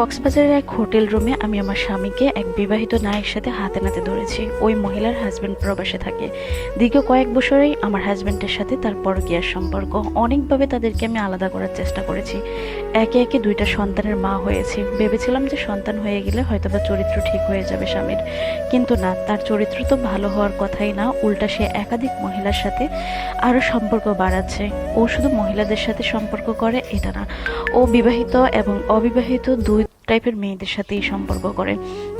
কক্সবাজারের এক হোটেল রুমে আমি আমার স্বামীকে এক বিবাহিত নারীর সাথে হাতে নাতে ধরেছি। ওই মহিলার হাজব্যান্ড প্রবাসে থাকে। দীর্ঘ কয়েক বছরেই আমার হাজব্যান্ডের সাথে তার পরকীয়ার সম্পর্ক। অনেকভাবে তাদেরকে আমি আলাদা করার চেষ্টা করেছি। একে একে দুইটা সন্তানের মা হয়েছি। ভেবেছিলাম যে সন্তান হয়ে গেলে হয়তোবা চরিত্র ঠিক হয়ে যাবে স্বামীর। কিন্তু না, তার চরিত্র তো ভালো হওয়ার কথাই না। উল্টা সে একাধিক মহিলার সাথে আরও সম্পর্ক বাড়াচ্ছে। ও শুধু মহিলাদের সাথে সম্পর্ক করে, এটা না। ও বিবাহিত এবং অবিবাহিত দুই টাইপের মেয়েদের সাথেই সম্পর্ক করে।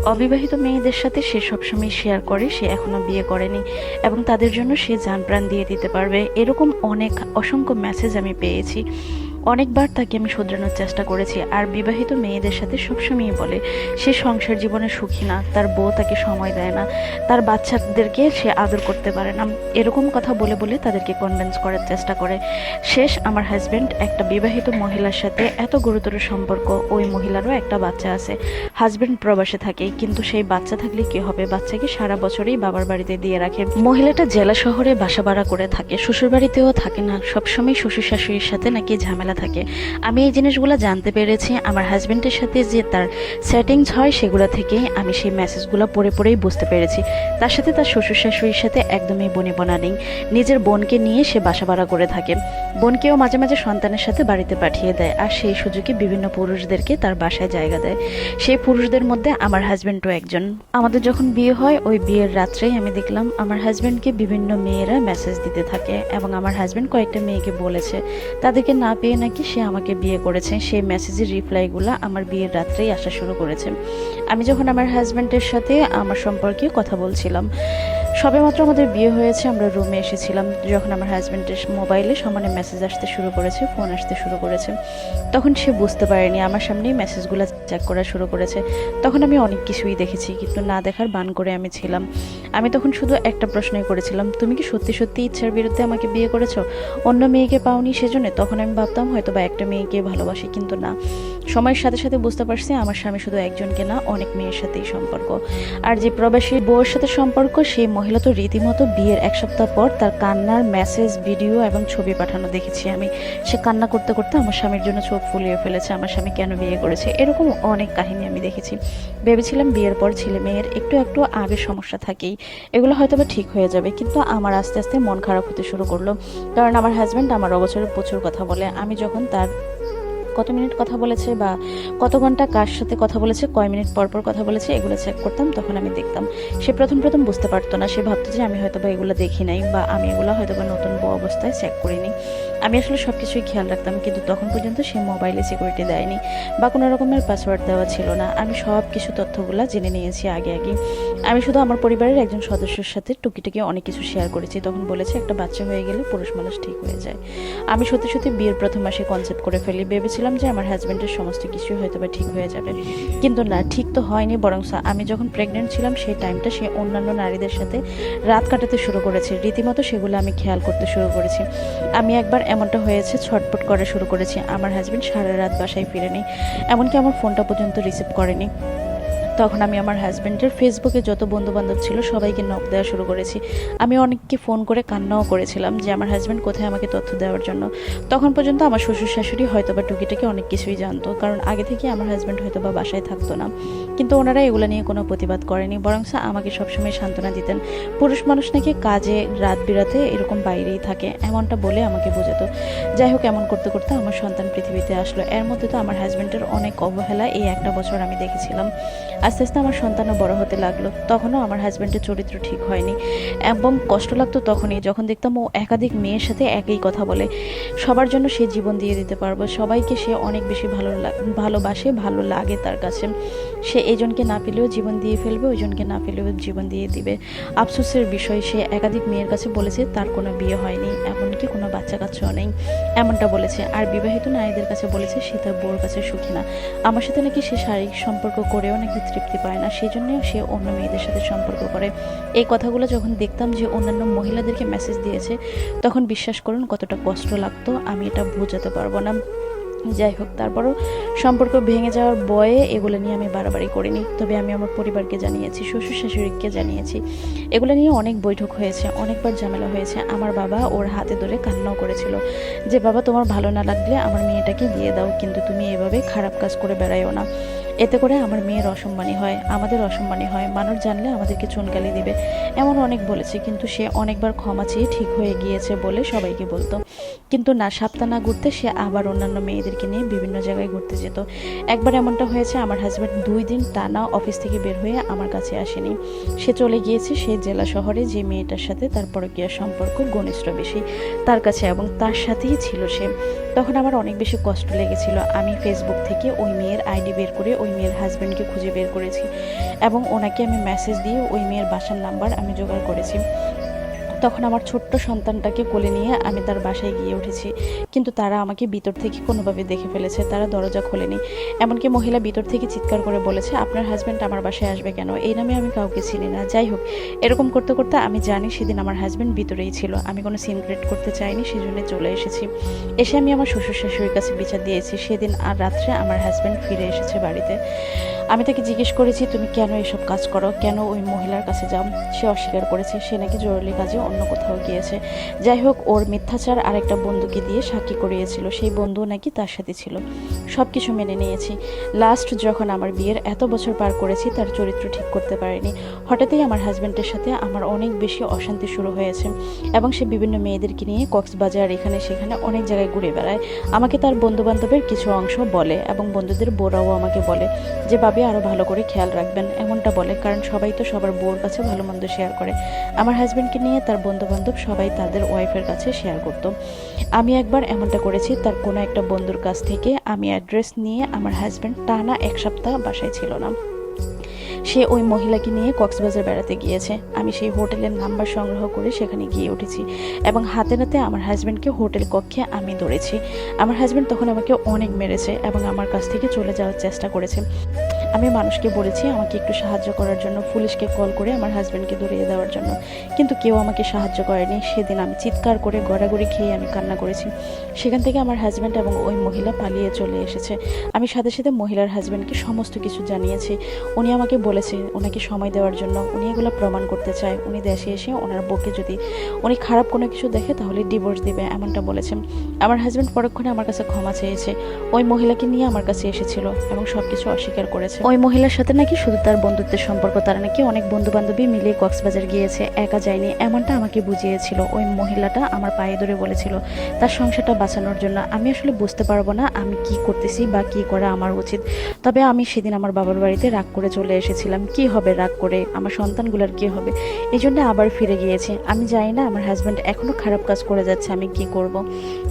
অবিবাহিত মেয়েদের সাথে সে সবসময় শেয়ার করে, সে এখনও বিয়ে করেনি এবং তাদের জন্য সে যান প্রাণ দিয়ে দিতে পারবে। এরকম অনেক অসংখ্য মেসেজ আমি পেয়েছি। অনেকবার তাকে আমি শুধরানোর চেষ্টা করেছি, আর বিবাহিত মেয়েদের সাথে সবসময়ই বলে, সে সংসার জীবনে সুখী না, তার বউ তাকে সময় দেয় না, তার বাচ্চাদেরকে সে আদর করতে পারে না, এরকম কথা বলে বলে তাদেরকে কনভিন্স করার চেষ্টা করে। শেষ আমার হাজব্যান্ড একটা বিবাহিত মহিলার সাথে এত গুরুতর সম্পর্ক, ওই মহিলারও একটা বাচ্চা আছে। হাজব্যান্ড প্রবাসে থাকে, কিন্তু সেই বাচ্চা থাকলে কি হবে? বাচ্চাকে সারা বছরই বাবার বাড়িতে দিয়ে রাখে। মহিলাটা জেলা শহরে বাসা ভাড়া করে থাকে শ্বশুর বাড়িতেও থাকে না, সবসময় শ্বশুর শাশুড়ির সাথে নাকি ঝামেলা থাকে। আমি এই জিনিসগুলো জানতে পেরেছি, আমার হাজব্যান্ডের সাথে যে তার সেটিংস হয় সেগুলো থেকেই আমি সেই মেসেজগুলো পড়ে পড়েই বুঝতে পেরেছি। তার সাথে তার শ্বশুর শাশুড়ির সাথে একদমই বনিবনা নেই। নিজের বোনকে নিয়ে সে বাসা ভাড়া করে থাকে। বোনকেও মাঝে মাঝে সন্তানের সাথে বাড়িতে পাঠিয়ে দেয় আর সেই সুযোগে বিভিন্ন পুরুষদেরকে তার বাসায় জায়গা দেয়। সেই পুরুষদের মধ্যে আমার হাজব্যান্ডও একজন। আমাদের যখন বিয়ে হয়, ওই বিয়ের রাত্রেই আমি দেখলাম আমার হাজব্যান্ডকে বিভিন্ন মেয়েরা মেসেজ দিতে থাকে এবং আমার হাজব্যান্ড কয়েকটা মেয়েকে বলেছে। তাদেরকে না পেয়ে নাকি সে আমাকে বিয়ে করেছে? সেই মেসেজের রিপ্লাইগুলো আমার বিয়ের রাত্রেই আসা শুরু করেছে। আমি যখন আমার হাজব্যান্ডের সাথে আমার সম্পর্কে কথা বলছিলাম সবেমাত্র আমাদের বিয়ে হয়েছে, আমরা রুমে এসেছিলাম, যখন আমার হাজব্যান্ডের মোবাইলে সমানে মেসেজ আসতে শুরু করেছে ফোন আসতে শুরু করেছে। তখন সে বুঝতে পারেনি, আমার সামনেই মেসেজগুলো চেক করা শুরু করেছে। তখন আমি অনেক কিছুই দেখেছি, কিন্তু না দেখার বান করে আমি ছিলাম। আমি তখন শুধু একটা প্রশ্নই করেছিলাম, তুমি কি সত্যি সত্যি ইচ্ছার বিরুদ্ধে আমাকে বিয়ে করেছ? অন্য মেয়েকে পাওনি সেজন্য? তখন আমি ভাবতাম, হয়তো বা একটা মেয়েকে ভালোবাসি, কিন্তু না। সময়ের সাথে সাথে বুঝতে পারছি, আমার স্বামী শুধু একজনকে না, অনেক মেয়ের সাথেই সম্পর্ক। আর যে প্রবাসী বউয়ের সাথে সম্পর্ক, সেই মহিলা তো রীতিমতো বিয়ের এক সপ্তাহ পর তার কান্নার মেসেজ ভিডিও এবং ছবি পাঠানো দেখেছি আমি। সে কান্না করতে করতে আমার স্বামীর জন্য চোখ ফুলিয়ে ফেলেছে, আমার স্বামী কেন বিয়ে করেছে? এরকম অনেক কাহিনী আমি দেখেছি। ভেবেছিলাম বিয়ের পর ছেলে মেয়ের একটু একটু আগে সমস্যা থাকেই। এগুলো হয়তো বা ঠিক হয়ে যাবে, কিন্তু আমার আস্তে আস্তে মন খারাপ হতে শুরু করল। কারণ আমার হাজব্যান্ড আমার অবসরে প্রচুর কথা বলে। আমি যখন তার কত মিনিট কথা বলেছে বা কত ঘণ্টা কার সাথে কথা বলেছে, কয় মিনিট পর পর কথা বলেছে, এগুলো চেক করতাম, তখন আমি দেখতাম। সে প্রথম প্রথম বুঝতে পারতো না, সে ভাবতো যে আমি হয়তো বা এগুলো দেখি নাই বা আমি এগুলো হয়তো বা নতুন অবস্থায় চেক করিনি। আমি আসলে সব কিছুই খেয়াল রাখতাম, কিন্তু তখন পর্যন্ত সে মোবাইলে সিকিউরিটি দেয়নি বা কোনো রকমের পাসওয়ার্ড দেওয়া ছিল না। আমি সব কিছু তথ্যগুলো জেনে নিয়েছি আগে আগে। আমি শুধু আমার পরিবারের একজন সদস্যের সাথে টুকিটাকি অনেক কিছু শেয়ার করেছি। তখন বলেছে, একটা বাচ্চা হয়ে গেলে পুরুষ মানুষ ঠিক হয়ে যায়। আমি সত্যি সত্যি বিয়ের প্রথম মাসে কনসেপ্ট করে ফেলি। ভেবেছিলাম যে আমার হাজব্যান্ডের সমস্ত কিছু হয়তো বা ঠিক হয়ে যাবে। কিন্তু না, ঠিক তো হয়নি বরং আমি যখন প্রেগনেন্ট ছিলাম, সেই টাইমটা সে অন্যান্য নারীদের সাথে রাত কাটাতে শুরু করেছে। রীতিমতো সেগুলো আমি খেয়াল করতে শুরু করেছি। আমি একবার এমনটা হয়েছে, ছটপট করা শুরু করেছি। আমার হাজব্যান্ড সারা রাত বাসায় ফিরেনি, এমনকি আমার ফোনটা পর্যন্ত রিসিভ করেনি। তখন আমি আমার হাজব্যান্ডের ফেসবুকে যত বন্ধু বান্ধব ছিল, সবাইকে নক দেওয়া শুরু করেছি। আমি অনেককে ফোন করে কান্নাও করেছিলাম যে, আমার হাজব্যান্ড কোথায় আমাকে তথ্য দেওয়ার জন্য? তখন পর্যন্ত আমার শ্বশুর শাশুড়ি হয়তো বা টুকিটাকি অনেক কিছুই জানতো, কারণ আগে থেকে আমার হাজব্যান্ড হয়তো বা বাসায় থাকতো না। কিন্তু ওনারা এগুলো নিয়ে কোনো প্রতিবাদ করেনি বরং আমাকে সবসময় সান্ত্বনা দিতেন। পুরুষ মানুষ নাকি কাজে রাত বিরাতে এরকম বাইরেই থাকে, এমনটা বলে আমাকে বোঝাতো। যাই হোক, এমন করতে করতে আমার সন্তান পৃথিবীতে আসলো। এর মধ্যে তো আমার হাজব্যান্ডের অনেক অবহেলা এই একটা বছর আমি দেখেছিলাম। আস্তে আস্তে আমার সন্তানও বড় হতে লাগল। তখনও আমার হাজব্যান্ডের চরিত্র ঠিক হয়নি। এবং কষ্ট লাগতো তখনই যখন দেখতাম ও একাধিক মেয়ের সাথে একই কথা বলে। সবার জন্য সে জীবন দিয়ে দিতে পারব। সবাইকে সে অনেক বেশি ভালো ভালোবাসে, ভালো লাগে তার কাছে। সে এজনকে না পেলেও জীবন দিয়ে ফেলবে, ওইজনকে না পেলেও জীবন দিয়ে দিবে। আফসোসের বিষয়, সে একাধিক মেয়ের কাছে বলেছে, তার কোনো বিয়ে হয়নি, এমনকি কোনো বাচ্চা কাচ্চাও নেই। এমনটা বলেছে। আর বিবাহিত নারীদের কাছে বলেছে, সে তার বউর কাছে সুখী না। আমার সাথে নাকি সে শারীরিক সম্পর্ক করেও নাকি তৃপ্তি পায় না সেই জন্য সে অন্য মেয়েদের সাথে সম্পর্ক করে। এই কথাগুলো যখন দেখতাম যে অন্যান্য মহিলাদেরকে মেসেজ দিয়েছে, তখন বিশ্বাস করুন কতটা কষ্ট লাগতো, আমি এটা বোঝাতে পারব না। যাই হোক, তারপরও সম্পর্ক ভেঙে যাওয়ার বয়ে এগুলো নিয়ে আমি বাড়াবাড়ি করিনি। তবে আমি আমার পরিবারকে জানিয়েছি শ্বশুর শাশুড়িকে জানিয়েছি, এগুলো নিয়ে অনেক বৈঠক হয়েছে, অনেকবার ঝামেলা হয়েছে। আমার বাবা ওর হাতে ধরে কান্নাও করেছিল যে, বাবা, তোমার ভালো না লাগলে আমার মেয়েটাকে দিয়ে দাও, কিন্তু তুমি এভাবে খারাপ কাজ করে বেড়াইও না। এতে করে আমার মেয়ের অসম্মানী হয়, আমাদের অসম্মানী হয়। মানুষ জানলে আমাদেরকে চুনকালি দিবে। এমন অনেক বলেছে, কিন্তু সে অনেকবার ক্ষমা চেয়ে ঠিক হয়ে গিয়েছে বলে সবাইকে বলতো। কিন্তু না, সপ্তাহ না ঘুরতে সে আবার অন্যান্য মেয়েদেরকে নিয়ে বিভিন্ন জায়গায় ঘুরতে যেত। একবার এমনটা হয়েছে, আমার হাজব্যান্ড দুই দিন টানা অফিস থেকে বের হয়ে আমার কাছে আসেনি। সে চলে গিয়েছে সেই জেলা শহরে, যে মেয়েটার সাথে তার পরকীয়ার সম্পর্ক ঘনিষ্ঠ বেশি, তার কাছে এবং তার সাথেই ছিল সে। তখন আমার অনেক বেশি কষ্ট লেগেছিল। আমি ফেসবুক থেকে ওই মেয়ের আইডি বের করে ওই মেয়ের হাজব্যান্ডকে খুঁজে বের করেছি এবং ওনাকে আমি মেসেজ দিয়ে ওই মেয়ের বাসার নাম্বার আমি জোগাড় করেছি। তখন আমার ছোট্ট সন্তানটাকে কোলে নিয়ে আমি তার বাসায় গিয়ে উঠেছি। কিন্তু তারা আমাকে ভিতর থেকে কোনোভাবে দেখে ফেলেছে, তারা দরজা খোলেনি। এমনকি মহিলা ভিতর থেকে চিৎকার করে বলেছে, আপনার হাজব্যান্ড আমার বাসায় আসবে কেন? এই নামে আমি কাউকে চিনি না। যাই হোক, এরকম করতে করতে আমি জানি সেদিন আমার হাজব্যান্ড ভিতরেই ছিল। আমি কোনো সিন ক্রিয়েট করতে চাইনি, সেজন্য চলে এসেছি। এসে আমি আমার শ্বশুর শাশুড়ির কাছে বিচার দিয়েছি। সেদিন আর রাত্রে আমার হাজব্যান্ড ফিরে এসেছে বাড়িতে। আমি তাকে জিজ্ঞেস করেছি, তুমি কেন এসব কাজ করো? কেন ওই মহিলার কাছে যাও? সে অস্বীকার করেছে, সে নাকি জরুরি কাজে অন্য কোথাও গিয়েছে। যাই হোক, ওর মিথ্যাচার আরেকটা বন্ধুকে দিয়ে সাক্ষী করিয়েছিল। সেই বন্ধু নাকি তার সাথে ছিল। সব কিছু মেনে নিয়েছি। লাস্ট যখন আমার বিয়ের এত বছর পার করেছি, তার চরিত্র ঠিক করতে পারিনি। হঠাৎই আমার হাজব্যান্ডের সাথে আমার অনেক বেশি অশান্তি শুরু হয়েছে এবং সে বিভিন্ন মেয়েদেরকে নিয়ে কক্সবাজার, এখানে সেখানে অনেক জায়গায় ঘুরে বেড়ায়। আমাকে তার বন্ধু বান্ধবের কিছু অংশ বলে এবং বন্ধুদের বোরাও আমাকে বলে যে ভাবি আরও ভালো করে খেয়াল রাখবেন, এমনটা বলে। কারণ সবাই তো সবার বউর কাছে ভালো মন্দ শেয়ার করে। আমার হাজব্যান্ডকে নিয়ে তার বন্ধু বান্ধব সবাই তাদের ওয়াইফের কাছে শেয়ার করতো। আমি একবার এমনটা করেছি, তার কোনো একটা বন্ধুর কাছ থেকে আমি অ্যাড্রেস নিয়ে আমার হাজব্যান্ড টানা এক সপ্তাহ বাসায় ছিল না। সে ওই মহিলাকে নিয়ে কক্সবাজার বেড়াতে গিয়েছে। আমি সেই হোটেলের নাম্বার সংগ্রহ করে সেখানে গিয়ে উঠেছি এবং হাতে নাতে আমার হাজব্যান্ডকে হোটেল কক্ষে আমি ধরেছি। আমার হাজব্যান্ড তখন আমাকে অনেক মেরেছে এবং আমার কাছ থেকে চলে যাওয়ার চেষ্টা করেছে। আমি মানুষকে বলেছি আমাকে একটু সাহায্য করার জন্য পুলিশকে কল করে আমার হাজব্যান্ডকে ধরিয়ে দেওয়ার জন্য। কিন্তু কেউ আমাকে সাহায্য করেনি। সেদিন আমি চিৎকার করে গড়াগড়ি খেয়ে আমি কান্না করেছি। সেখান থেকে আমার হাজব্যান্ড এবং ওই মহিলা পালিয়ে চলে এসেছে। আমি সাথে সাথে মহিলার হাজব্যান্ডকে সমস্ত কিছু জানিয়েছি। উনি আমাকে বলেছে ওনাকে সময় দেওয়ার জন্য। উনি এগুলো প্রমাণ করতে চায়। উনি দেশে এসে ওনার বউকে যদি উনি খারাপ কোনো কিছু দেখে তাহলে ডিভোর্স দিবে, এমনটা বলেছেন আমার হাজব্যান্ড পরক্ষণে আমার কাছে ক্ষমা চেয়েছে। ওই মহিলাকে নিয়ে আমার কাছে এসেছিল এবং সব কিছু অস্বীকার করেছে। ওই মহিলার সাথে নাকি শুধু তার বন্ধুত্বের সম্পর্ক, তারা নাকি অনেক বন্ধু বান্ধবী মিলে কক্সবাজার গিয়েছে, একা যায়নি। এমনটা আমাকে বুঝিয়েছিল। ওই মহিলাটা আমার পায়ে ধরে বলেছিল তার সংসারটা বাঁচানোর জন্য। আমি আসলে বুঝতে পারব না আমি কি করতেছি বা কি করা আমার উচিত। তবে আমি সেদিন আমার বাবার বাড়িতে রাগ করে চলে এসেছিলাম। কি হবে রাগ করে? আমার সন্তানগুলোর কি হবে? এই জন্য আবার ফিরে গিয়েছি। আমি জানি না, আমার হাজব্যান্ড এখনও খারাপ কাজ করে যাচ্ছে, আমি কি করব?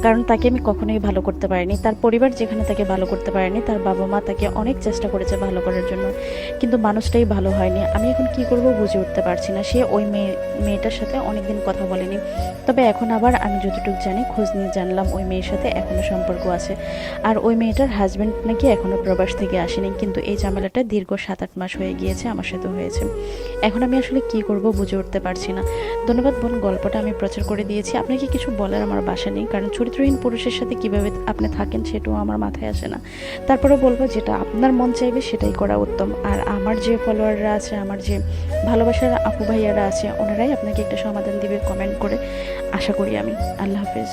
কারণ তাকে আমি কখনোই ভালো করতে পারিনি। তার পরিবার যেখানে তাকে ভালো করতে পারেনি, তার বাবা মা তাকে অনেক চেষ্টা করেছে ভালো করার জন্য। কিন্তু মানুষটাই ভালো হয়নি। আমি এখন কি করব বুঝে উঠতে পারছি না। সে ওই মেয়ে, মেয়েটার সাথে অনেকদিন কথা বলেনি। তবে এখন আবার আমি যতটুকু জানি খোঁজ নিয়ে জানলাম ওই মেয়ের সাথে এখনও সম্পর্ক আছে। আর ওই মেয়েটার হাজব্যান্ড নাকি এখনও প্রবাস থেকে আসেনি। কিন্তু এই ঝামেলাটা দীর্ঘ সাত আট মাস হয়ে গিয়েছে, আমার সাথে হয়েছে। এখন আমি আসলে কি করব বুঝে উঠতে পারছি না। ধন্যবাদ বোন, গল্পটা আমি প্রচার করে দিয়েছি। আপনাকে কিছু বলার আমার বাসা নেই। কারণ চরিত্রহীন পুরুষের সাথে কীভাবে আপনি থাকেন সেটাও আমার মাথায় আসে না। তারপরে বলব যেটা আপনার মন চাইবে সেটাই করা উত্তম। আর আমার যে ফলোয়াররা আছে, আমার যে ভালোবাসার আপু ভাইয়ারা আছে, ওনারাই আপনাকে একটা সমাধান দিবে কমেন্ট করে। আশা করি আমি। আল্লাহ হাফিজ।